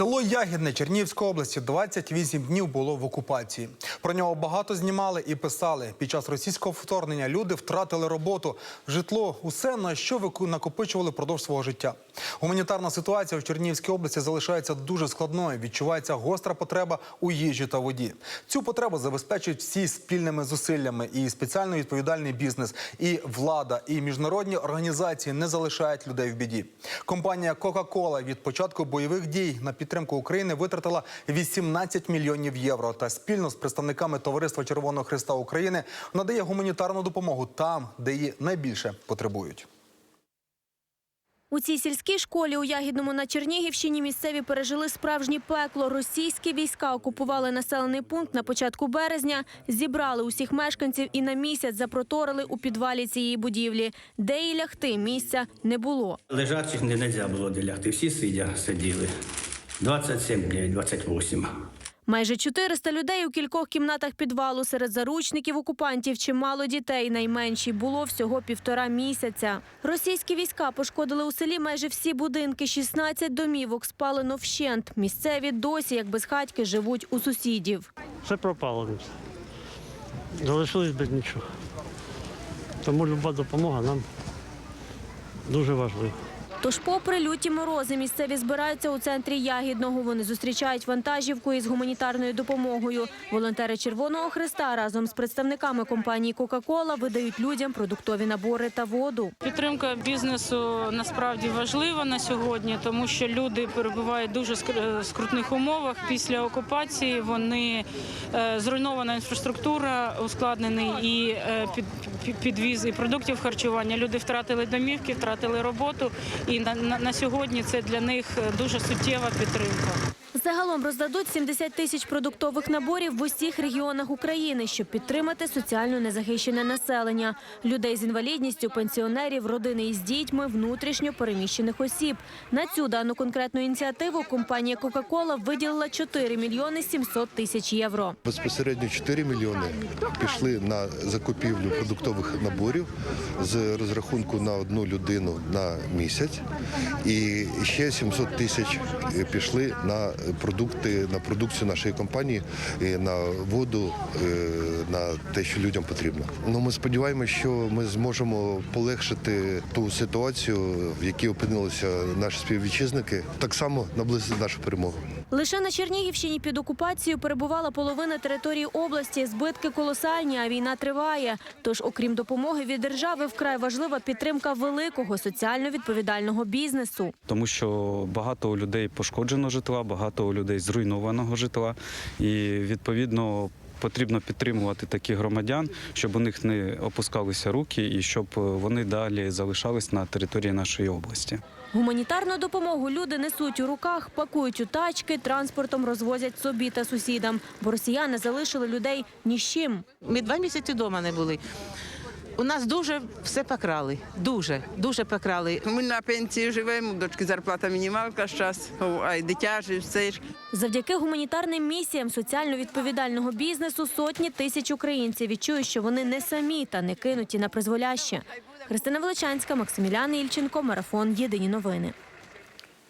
Село Ягідне Чернігівської області 28 днів було в окупації. Про нього багато знімали і писали. Під час російського вторгнення люди втратили роботу, житло, усе на що накопичували впродовж свого життя. Гуманітарна ситуація в Чернігівській області залишається дуже складною. Відчувається гостра потреба у їжі та воді. Цю потребу забезпечують всі спільними зусиллями. І спеціально відповідальний бізнес, і влада, і міжнародні організації не залишають людей в біді. Компанія Coca-Cola від початку бойових дій на підтримку України витратила 18 мільйонів євро. Та спільно з представниками Товариства Червоного Христа України надає гуманітарну допомогу там, де її найбільше потребують. У цій сільській школі у Ягідному на Чернігівщині місцеві пережили справжнє пекло. Російські війська окупували населений пункт на початку березня, зібрали усіх мешканців і на місяць запроторили у підвалі цієї будівлі. Де і лягти місця не було. Лежачих не можна було де лягти. Всі сидя сиділи. 27 днів, 28. Майже 400 людей у кількох кімнатах підвалу. Серед заручників окупантів чимало дітей. Найменші було всього півтора місяця. Російські війська пошкодили у селі майже всі будинки. 16 домівок спалено вщент. Місцеві досі, як безхатьки, живуть у сусідів. Все пропало. Залишились без нічого. Тому люба допомога нам дуже важлива. Тож, попри люті морози, місцеві збираються у центрі Ягідного. Вони зустрічають вантажівку із гуманітарною допомогою. Волонтери Червоного Христа разом з представниками компанії Кока-Кола видають людям продуктові набори та воду. Підтримка бізнесу насправді важлива на сьогодні, тому що люди перебувають в дуже скр- скрутних умовах. Після окупації вони е, зруйнована інфраструктура, ускладнений і е, під, під- підвіз і продуктів харчування. Люди втратили домівки, втратили роботу. І на, на, на сьогодні це для них дуже суттєва підтримка. Загалом роздадуть 70 тисяч продуктових наборів в усіх регіонах України, щоб підтримати соціально незахищене населення, людей з інвалідністю, пенсіонерів, родини із дітьми, внутрішньо переміщених осіб. На цю дану конкретну ініціативу компанія Кока-Кола виділила 4 мільйони 700 тисяч євро. Безпосередньо 4 мільйони пішли на закупівлю продуктових наборів з розрахунку на одну людину на місяць, і ще 700 тисяч пішли на продукти, на продукцію нашої компанії, на воду, е, на те, що людям потрібно. Ну ми сподіваємося, що ми зможемо полегшити ту ситуацію, в якій опинилися наші співвітчизники, так само наблизити нашу перемогу. Лише на Чернігівщині під окупацією перебувала половина території області. Збитки колосальні, а війна триває. Тож, окрім допомоги від держави, вкрай важлива підтримка великого соціально відповідального бізнесу. тому що багато у людей пошкоджено житла, багато у людей зруйнованого житла, і відповідно. Потрібно підтримувати таких громадян, щоб у них не опускалися руки і щоб вони далі залишались на території нашої області. Гуманітарну допомогу люди несуть у руках, пакують у тачки, транспортом розвозять собі та сусідам, бо росіяни залишили людей ні з чим. Ми два місяці вдома не були. У нас дуже все покрали. Дуже, дуже покрали. Ми на пенсії живемо, дочки зарплата мінімалка зараз, а й дитячі, все ж. Завдяки гуманітарним місіям соціально відповідального бізнесу сотні тисяч українців відчують, що вони не самі та не кинуті на призволяще. Христина Величанська, Максимілян Ільченко, марафон Єдині новини.